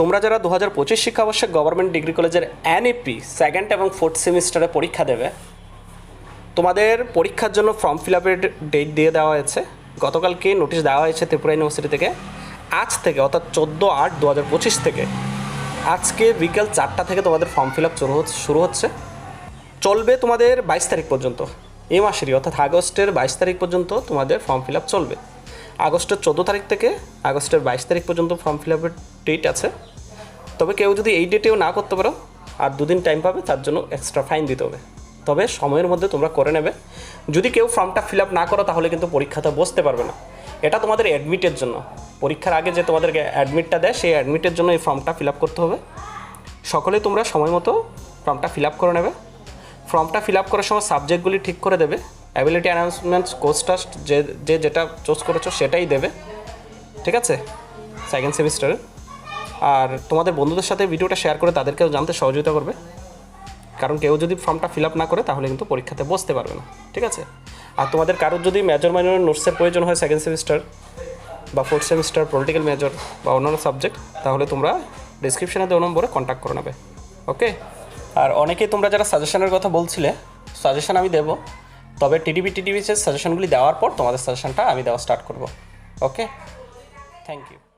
তোমরা যারা দু হাজার পঁচিশ শিক্ষাবর্ষে গভর্নমেন্ট ডিগ্রি কলেজের এনএপি সেকেন্ড এবং ফোর্থ সেমিস্টারে পরীক্ষা দেবে, তোমাদের পরীক্ষার জন্য ফর্ম ফিল আপের ডেট দিয়ে দেওয়া হয়েছে। গতকালকে নোটিশ দেওয়া হয়েছে ত্রিপুরা ইউনিভার্সিটি থেকে। আজ থেকে, অর্থাৎ চোদ্দ আট দু হাজার পঁচিশ থেকে, আজকে বিকেল চারটা থেকে তোমাদের ফর্ম ফিল আপ শুরু হচ্ছে। চলবে তোমাদের বাইশ তারিখ পর্যন্ত এই মাসেরই, অর্থাৎ আগস্টের বাইশ তারিখ পর্যন্ত তোমাদের ফর্ম ফিল আপ চলবে। আগস্টের চোদ্দ তারিখ থেকে আগস্টের বাইশ তারিখ পর্যন্ত ফর্ম ফিল আপের ডেট আছে। তবে কেউ যদি এই ডেটেও না করতে পারো, আর দুদিন টাইম পাবে, তার জন্য এক্সট্রা ফাইন দিতে হবে। তবে সময়ের মধ্যে তোমরা করে নেবে। যদি কেউ ফর্মটা ফিল আপ না করো, তাহলে কিন্তু পরীক্ষাতে বসতে পারবে না। এটা তোমাদের অ্যাডমিটের জন্য। পরীক্ষার আগে যে তোমাদেরকে অ্যাডমিটটা দেয়, সেই অ্যাডমিটের জন্য এই ফর্মটা ফিল আপ করতে হবে। সকলে তোমরা সময় মতো ফর্মটা ফিল আপ করে নেবে। ফর্মটা ফিল আপ করার সময় সাবজেক্টগুলি ঠিক করে দেবে। অ্যাবিলিটি অ্যানাউন্সমেন্টস কোর্স টাস্ট যে যে যেটা চুজ করেছ সেটাই দেবে। ঠিক আছে? সেকেন্ড সেমিস্টারে আর তোমাদের বন্ধুদের সাথে ভিডিওটা শেয়ার করে তাদেরকেও জানতে সহযোগিতা করবে। কারণ কেউ যদি ফর্মটা ফিল আপ না করে, তাহলে কিন্তু পরীক্ষাতে বসতে পারবে না। ঠিক আছে? আর তোমাদের কারোর যদি মেজর মাইনরের নোটসের প্রয়োজন হয় সেকেন্ড সেমিস্টার বা ফোর্থ সেমিস্টার পলিটিক্যাল মেজর বা অন্যান্য সাবজেক্ট তাহলে তোমরা ডিসক্রিপশনে দেওয়া নম্বরে কন্ট্যাক্ট করে নেবে। ওকে আর অনেকেই তোমরা যারা সাজেশনের কথা বলছিলে সাজেশন আমি দেবো। তবে টিডিপি টিডিপিসের সাজেশনগুলি দেওয়ার পর তোমাদের সাজেশনটা আমি দেওয়া স্টার্ট করব। Okay thank you